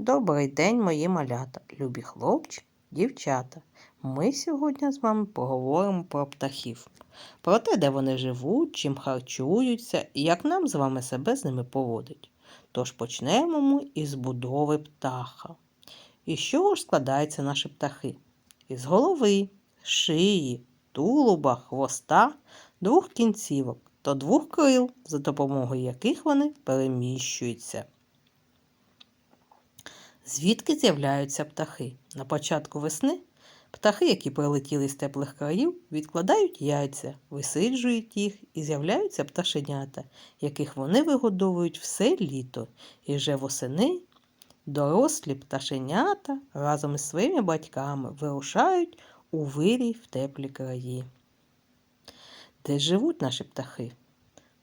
Добрий день, мої малята, любі хлопчики, дівчата. Ми сьогодні з вами поговоримо про птахів, про те, де вони живуть, чим харчуються і як нам з вами себе з ними поводить. Тож почнемо ми із будови птаха. Із чого ж складаються наші птахи? Із голови, шиї, тулуба, хвоста, двох кінцівок та двох крил, за допомогою яких вони переміщуються. Звідки з'являються птахи? На початку весни птахи, які прилетіли з теплих країв, відкладають яйця, висиджують їх і з'являються пташенята, яких вони вигодовують все літо. І вже восени дорослі пташенята разом із своїми батьками вирушають у вирій в теплі краї. Де живуть наші птахи?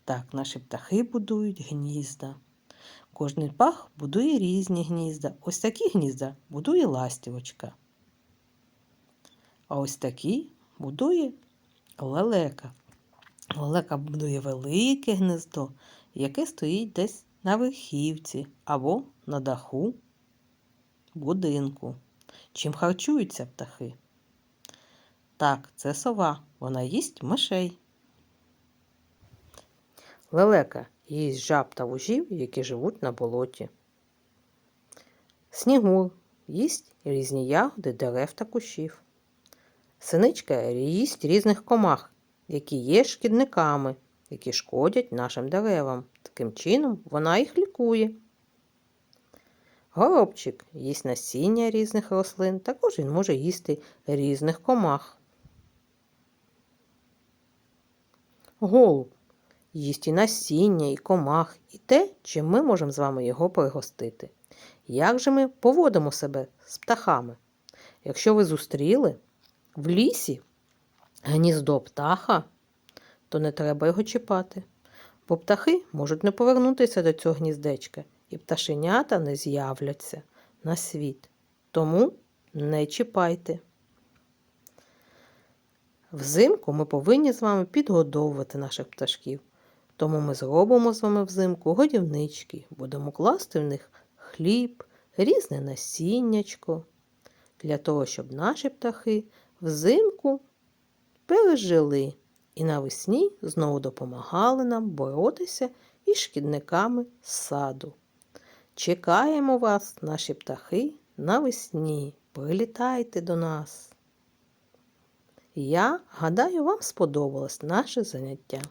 Так, наші птахи будують гнізда. Кожний пах будує різні гнізда. Ось такі гнізда будує ластівочка. А ось такі будує лелека. Лелека будує велике гнездо, яке стоїть десь на верхівці або на даху будинку. Чим харчуються птахи? Так, це сова. Вона їсть мишей. Лелека їсть жаб та вужів, які живуть на болоті. Снігур їсть різні ягоди дерев та кущів. Синичка їсть різних комах, які є шкідниками, які шкодять нашим деревам. Таким чином вона їх лікує. Горобчик їсть насіння різних рослин, також він може їсти різних комах. Голуб їсть і насіння, і комах, і те, чим ми можемо з вами його пригостити. Як же ми поводимо себе з птахами? Якщо ви зустріли в лісі гніздо птаха, то не треба його чіпати, бо птахи можуть не повернутися до цього гніздечка, і пташенята не з'являться на світ. Тому не чіпайте. Взимку ми повинні з вами підгодовувати наших пташків. Тому ми зробимо з вами взимку годівнички, будемо класти в них хліб, різне насіннячко, для того, щоб наші птахи взимку пережили і навесні знову допомагали нам боротися із шкідниками саду. Чекаємо вас, наші птахи, навесні. Прилітайте до нас. Я гадаю, вам сподобалось наше заняття.